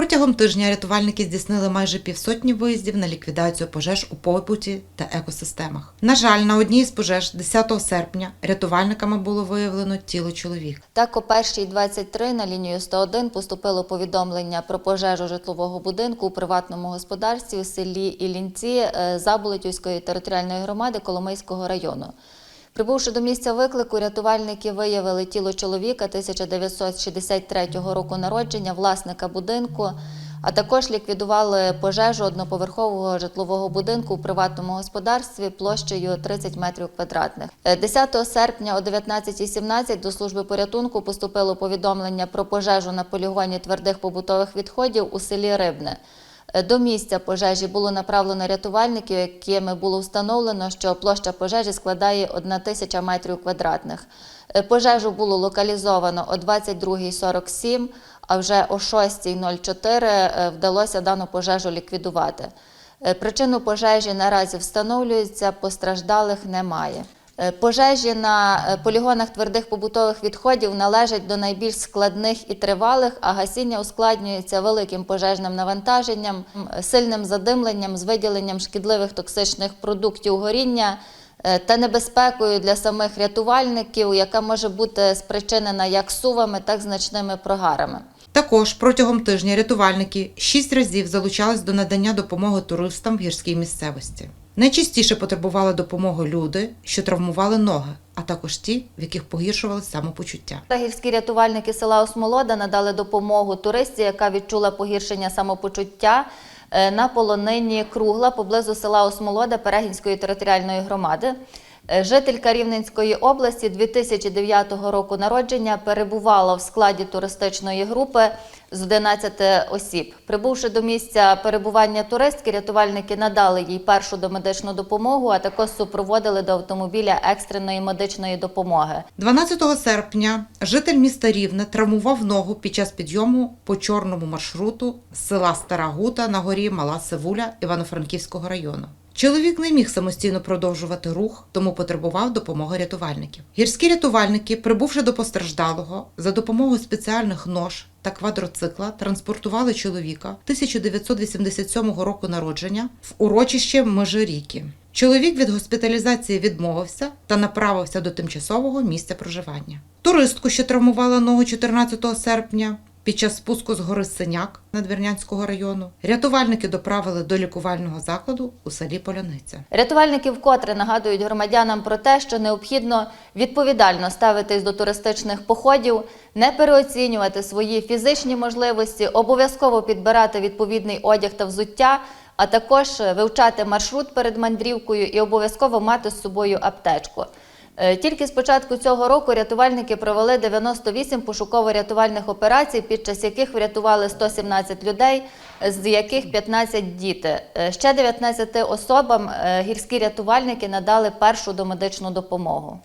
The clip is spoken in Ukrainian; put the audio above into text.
Протягом тижня рятувальники здійснили майже півсотні виїздів на ліквідацію пожеж у побуті та екосистемах. На жаль, на одній з пожеж 10 серпня рятувальниками було виявлено тіло чоловіка. Так, о 1.23 на лінію 101 поступило повідомлення про пожежу житлового будинку у приватному господарстві у селі Іллінці е, Заболотівської територіальної громади Коломийського району. Прибувши до місця виклику, рятувальники виявили тіло чоловіка 1963 року народження, власника будинку, а також ліквідували пожежу одноповерхового житлового будинку у приватному господарстві площею 30 метрів квадратних. Е, 10 серпня о 19.17 до служби порятунку поступило повідомлення про пожежу на полігоні твердих побутових відходів у селі Рибне. Е, До місця пожежі було направлено рятувальників, якими було встановлено, що площа пожежі складає 1 тисяча метрів квадратних. Е, Пожежу було локалізовано о 22.47, а вже о 6.04 е, вдалося дану пожежу ліквідувати. Причину пожежі наразі встановлюється, постраждалих немає. Е, Пожежі на е, полігонах твердих побутових відходів належать до найбільш складних і тривалих, а гасіння ускладнюється великим пожежним навантаженням, сильним задимленням з виділенням шкідливих токсичних продуктів горіння е, та небезпекою для самих рятувальників, яка може бути спричинена як сувами, так і значними прогарами. Також протягом тижня рятувальники шість разів залучались до надання допомоги туристам в гірській місцевості. Найчастіше потребували допомоги люди, що травмували ноги, а також ті, в яких погіршували самопочуття. Тагівські рятувальники села Осмолода надали допомогу туристі, яка відчула погіршення самопочуття е, на полонині Кругла поблизу села Осмолода Перегінської територіальної громади. Е, Жителька Рівненської області 2009 року народження перебувала в складі туристичної групи з 11 осіб. Прибувши до місця перебування туристки, рятувальники надали їй першу домедичну допомогу, а також супроводили до автомобіля екстреної медичної допомоги. 12 серпня житель міста Рівне травмував ногу під час підйому по чорному маршруту з села Стара Гута на горі Мала Сивуля Івано-Франківського району. Чоловік не міг самостійно продовжувати рух, тому потребував допомоги рятувальників. Гірські рятувальники, прибувши до постраждалого, за допомогою спеціальних нож та квадроцикла транспортували чоловіка 1987 року народження в урочище Межиріки. Чоловік від госпіталізації відмовився та направився до тимчасового місця проживання. Туристку, що травмувала ногу 14 серпня, під час спуску з гори Синяк Надвірнянського району рятувальники доправили до лікувального закладу у селі Поляниця. Рятувальники вкотре нагадують громадянам про те, що необхідно відповідально ставитись до туристичних походів, не переоцінювати свої фізичні можливості, обов'язково підбирати відповідний одяг та взуття, а також вивчати маршрут перед мандрівкою і обов'язково мати з собою аптечку. Е, Тільки з початку цього року рятувальники провели 98 пошуково-рятувальних операцій, під час яких врятували 117 людей, з яких 15 діти. Е, Ще 19 особам е, гірські рятувальники надали першу домедичну допомогу.